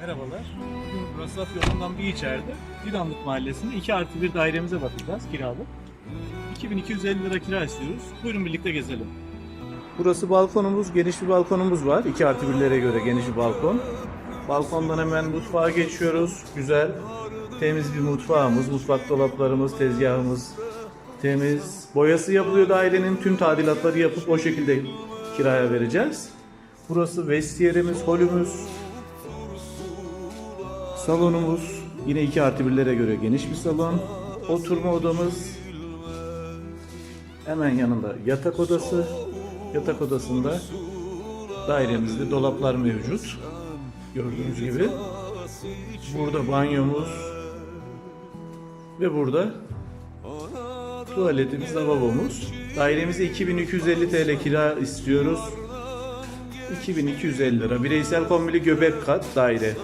Merhabalar. Bugün burası yolundan bir içeride. Fidanlık Mahallesi'nde 2 artı 1 dairemize bakacağız kiralık. 2250 lira kira istiyoruz. Buyurun birlikte gezelim. Burası balkonumuz. Geniş bir balkonumuz var. 2 artı 1'lere göre geniş bir balkon. Balkondan hemen mutfağa geçiyoruz. Güzel. Temiz bir mutfağımız. Mutfak dolaplarımız, tezgahımız temiz. Boyası yapılıyor dairenin. Tüm tadilatları yapıp o şekilde kiraya vereceğiz. Burası vestiyerimiz, holümüz, Salonumuz yine 2 artı 1'lere göre geniş bir salon. Oturma odamız hemen yanında yatak odası. Yatak odasında dairemizde dolaplar mevcut. Gördüğünüz gibi. Burada banyomuz ve burada tuvaletimiz, lavabomuz. Dairemize 2250 TL kira istiyoruz. 2250 lira. Bireysel kombili göbek kat daire.